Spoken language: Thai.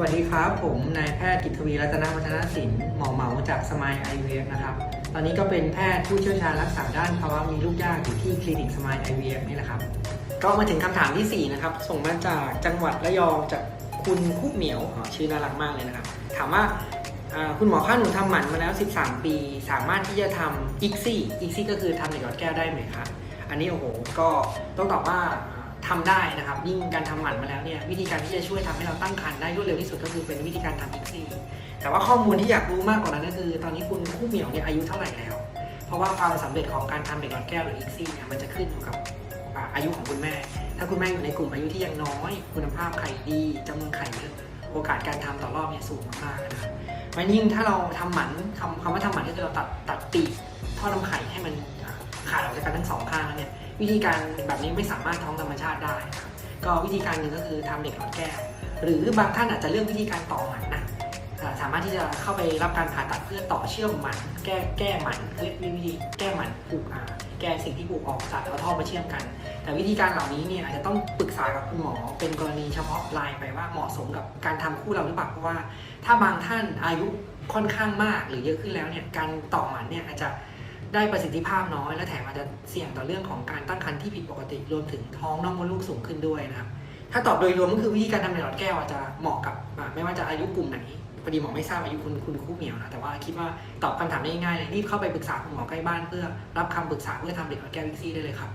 วัสดีครับ ผมนายแพทย์กิตวีรัตนวัฒนศิลป์หมอเหมาจากสมายไอเวนะครับ ตอนนี้ก็เป็นแพทย์ผู้เชี่ยวชาญรักษาด้านภาวะมีลูกยากอยู่ที่คลินิกสมายไอเวนี่แหละครับ ก็มาถึงคำถามที่ 4 นะครับ ส่งมาจากจังหวัดระยองจากคุณคุกเหมียวชื่อน่ารักมากเลยนะครับ ถามว่าอ่าคุณหมอคะหนูทำหมันมาแล้ว 13 ปี สามารถที่จะทำอีกซี่อีกซี่ก็คือทำในหลอดแก้วได้ไหมคะอันนี้โอ้โหก็ต้องตอบว่า อ่าทำได้นะครับยิ่งการทำหมันมาแล้วเนี่ยวิธีการที่จะช่วยทำให้เราตั้งครรภ์ได้รวดเร็วที่สุดก็คือเป็นวิธีการทำอีกซีแต่ว่าข้อมูลที่อยากรู้มากกว่านั้นก็คือ ตอนนี้คุณคุกเหมียวเนี่ยอายุเท่าไหร่แล้ว เพราะว่าความสำเร็จของการทำเด็กหลอดแก้วหรืออีกซี่เนี่ยมันจะขึ้นอยู่กับอายุของคุณแม่ ถ้าคุณแม่อยู่ในกลุ่มอายุที่ยังน้อย คุณภาพไข่ดีจำนวนไข่เยอะโอกาสการทำต่อรอบเนี่ยสูงมากนะครับมันยิ่งถ้าเราทำหมันคำคำว่าทำหมันก็คือเราตัดตัดปีกท่อนำไข่างแล้วเนี่ยวิธีการแบบนี้ไม่สามารถท้องธรรมชาติได้ครับก็วิธีการหนึ่งก็คือทำเด็กหลอดแก้ว หรือบางท่านอาจจะเลือกวิธีการต่อหมันนะสามารถที่จะเข้าไปรับการผ่าตัดเพื่อต่อเชื่อมหมันแก้แก้หมันเรียกวิธีแก้หมันปลูกอ่าแก้สิ่งที่ปลูกออกตัดเอาท่อมาเชื่อมกัน แต่วิธีการเหล่านี้เนี่ยอาจจะต้องปรึกษากับคุณหมอเป็นกรณีเฉพาะรายไปว่าเหมาะสมกับการทำคู่เราหรือเปล่าเพราะว่า ถ้าบางท่านอายุค่อนข้างมากหรือเยอะขึ้นแล้วเนี่ยการต่อหมันเนี่ยอาจจะ ได้ประสิทธิภาพน้อย และแถมอาจจะเสี่ยงต่อเรื่องของการตั้งครรภ์ที่ผิดปกติรวมถึงท้องนองมดลูกสูงขึ้นด้วยนะครับ ถ้าตอบโดยรวมก็คือวิธีการทำในหลอดแก้วอาจจะเหมาะกับไม่ว่าจะอายุกลุ่มไหนพอดีหมอไม่ทราบอายุคุณคุณคู่เหมียวนะแต่ว่าคิดว่าตอบคำถามได้ง่ายเลยรีบเข้าไปปรึกษาคุณหมอใกล้บ้านเพื่อรับคำปรึกษาเพื่อทำเด็กหลอดแก้ววิกซี่ได้เลยครับ